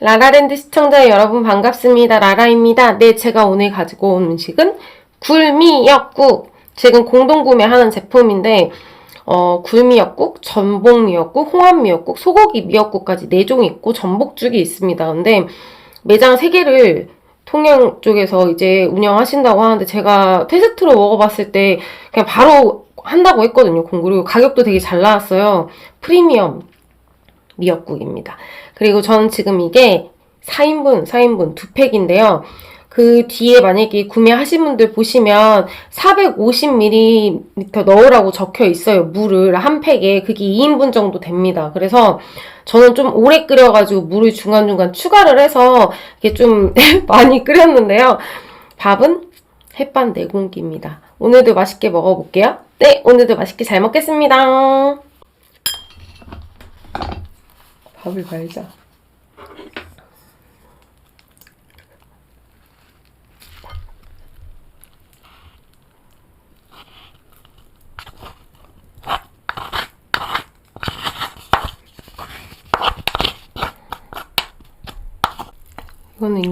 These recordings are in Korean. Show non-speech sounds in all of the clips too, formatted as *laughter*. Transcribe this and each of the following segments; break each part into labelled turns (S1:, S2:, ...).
S1: 라라랜드 시청자 여러분 반갑습니다. 라라입니다. 네, 제가 오늘 가지고 온 음식은 굴미역국. 지금 공동 구매하는 제품인데 어, 굴미역국, 전복미역국, 홍합미역국, 소고기 미역국까지 4종이 있고 전복죽이 있습니다. 근데 매장 3개를 통영 쪽에서 이제 운영하신다고 하는데 제가 테스트로 먹어봤을 때 그냥 바로 한다고 했거든요. 공구를 가격도 되게 잘 나왔어요. 프리미엄 미역국입니다. 그리고 저는 지금 이게 4인분, 4인분 두 팩인데요. 그 뒤에 만약에 구매하신 분들 보시면 450ml 넣으라고 적혀 있어요. 물을 한 팩에. 그게 2인분 정도 됩니다. 그래서 저는 좀 오래 끓여가지고 물을 중간중간 추가를 해서 이게 좀 *laughs* 많이 끓였는데요. 밥은 햇반 4공기입니다. 오늘도 맛있게 먹어볼게요. 네, 오늘도 맛있게 잘 먹겠습니다. 밥을 말자.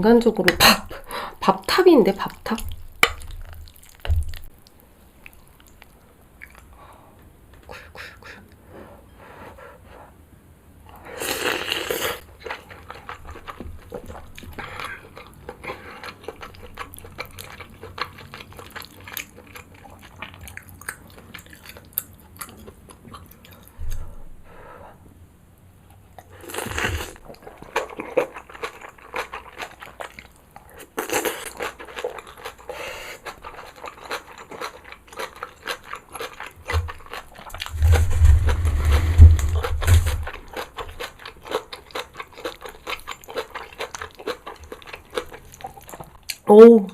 S1: 인간적으로 밥, 밥탑인데, 밥탑? 오.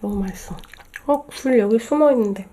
S1: 너무 맛있어. 어, 굴 여기 숨어 있는데.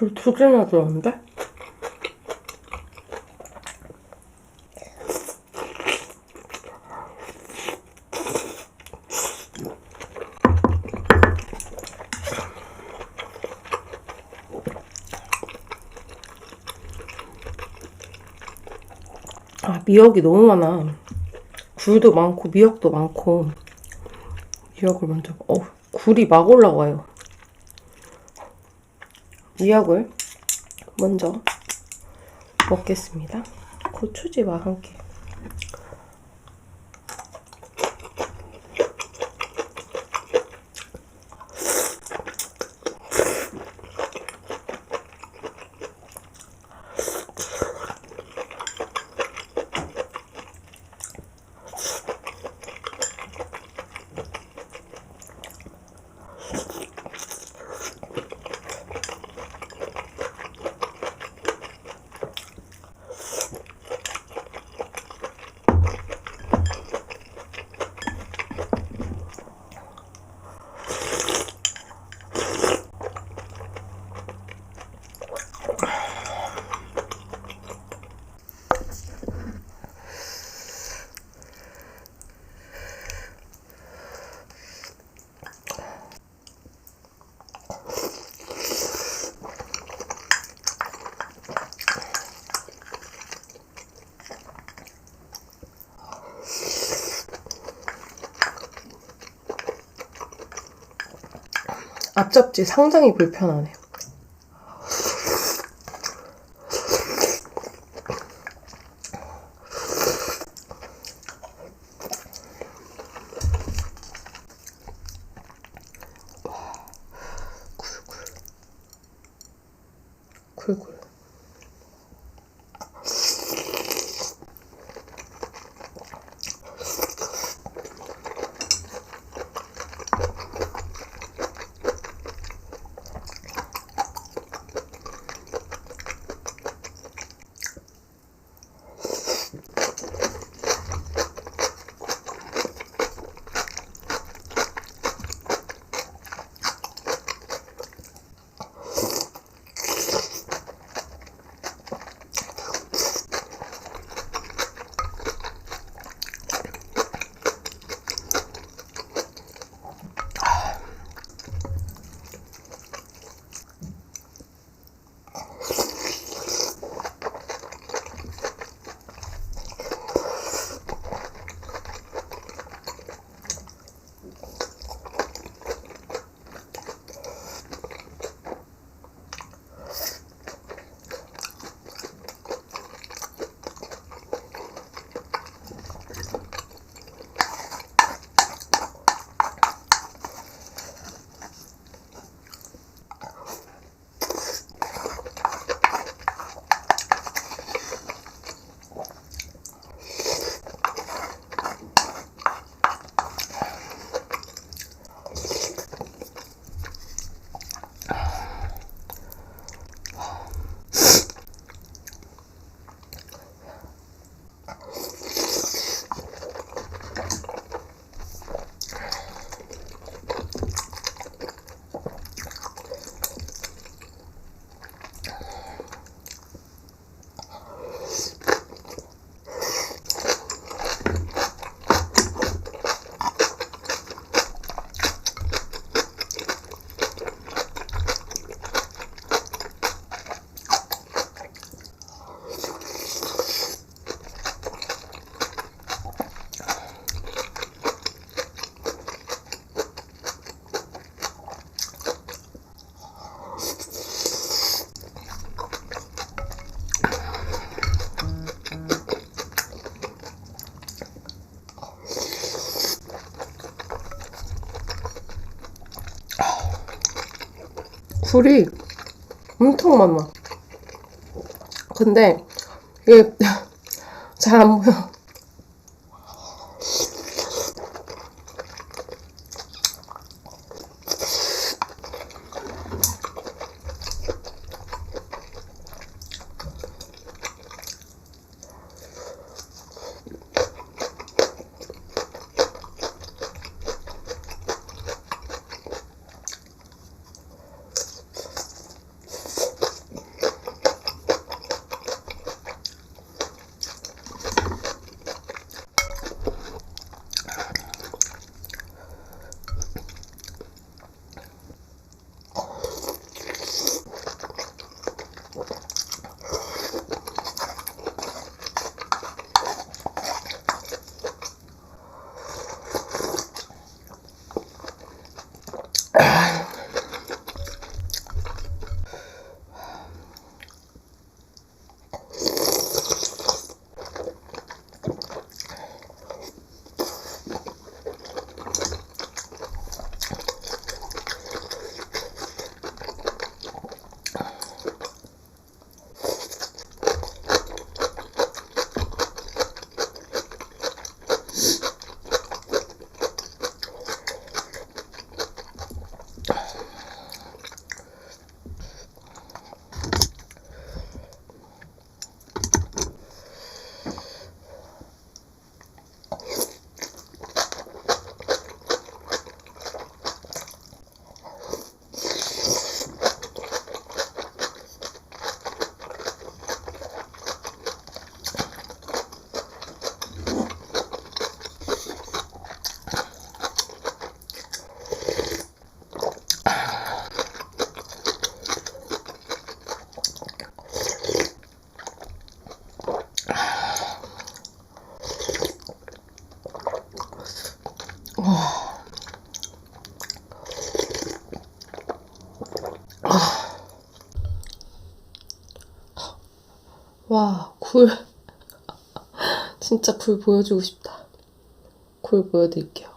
S1: 굴 두 개 나 들었는데? 아, 미역이 너무 많아. 굴도 많고, 미역도 많고. 미역을 먼저, 어, 굴이 막 올라와요. 미역을 먼저 먹겠습니다. 고추지와 함께. 앞접지 상당히 불편하네요. 굴이 엄청 많아. 근데 이게 *laughs* 잘 안 보여. 굴. *laughs* 진짜 굴 보여주고 싶다. 굴 보여드릴게요.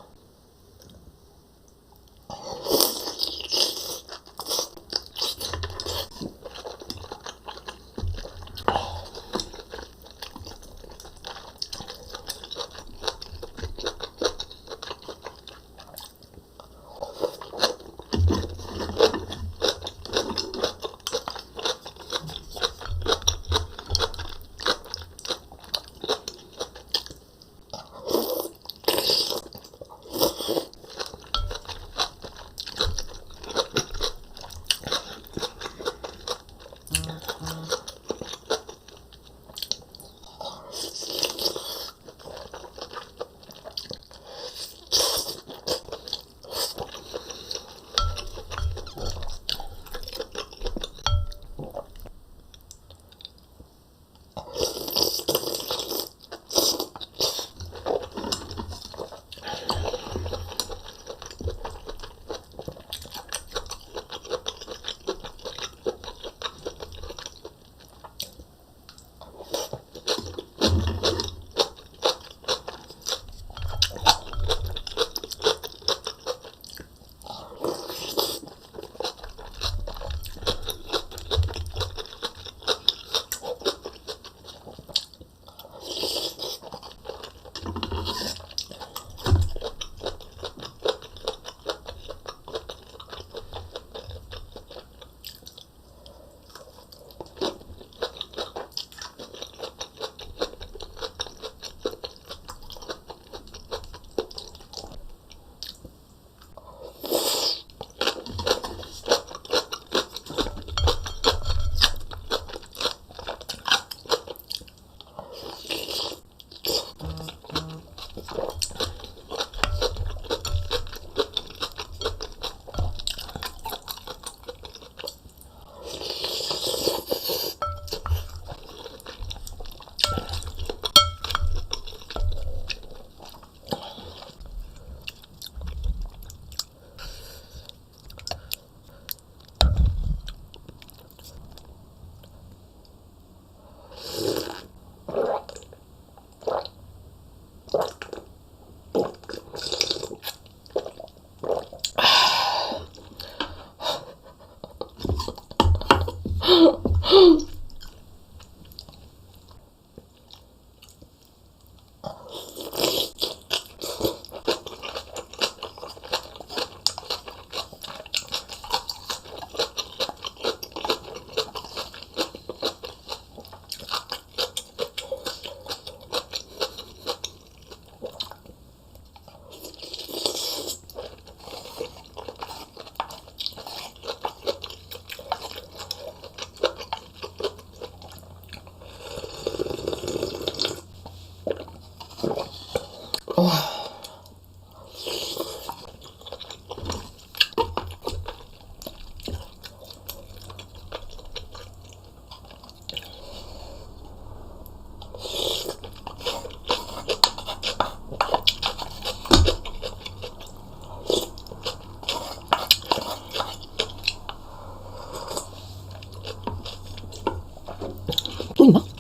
S1: Olmaz.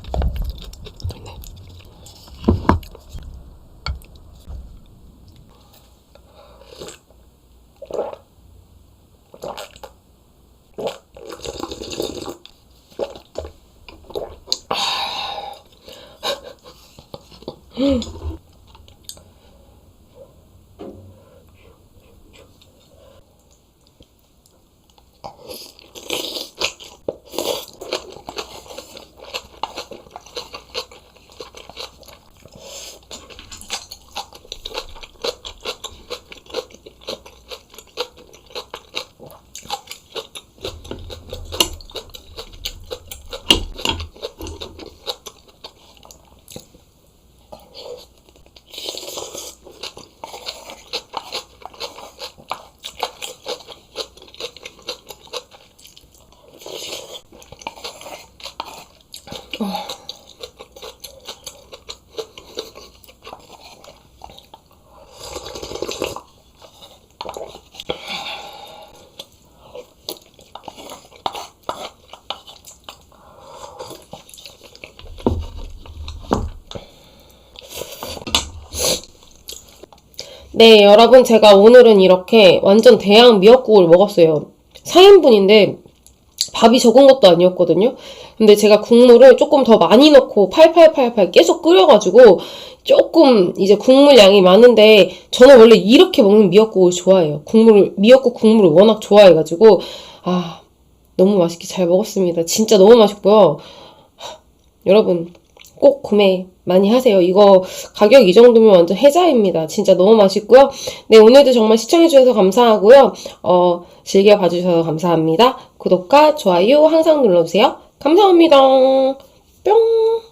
S1: 네, 여러분 제가 오늘은 이렇게 완전 대양 미역국을 먹었어요. 4인분인데 밥이 적은 것도 아니었거든요. 근데 제가 국물을 조금 더 많이 넣고 팔팔팔팔 계속 끓여가지고 조금 이제 국물 양이 많은데 저는 원래 이렇게 먹는 미역국을 좋아해요. 국물, 미역국 국물을 워낙 좋아해가지고 아, 너무 맛있게 잘 먹었습니다. 진짜 너무 맛있고요. 하, 여러분, 꼭 구매 많이 하세요. 이거 가격 이 정도면 완전 혜자입니다. 진짜 너무 맛있고요. 네, 오늘도 정말 시청해주셔서 감사하고요. 어, 즐겨 봐주셔서 감사합니다. 구독과 좋아요 항상 눌러주세요. 감사합니다. 뿅!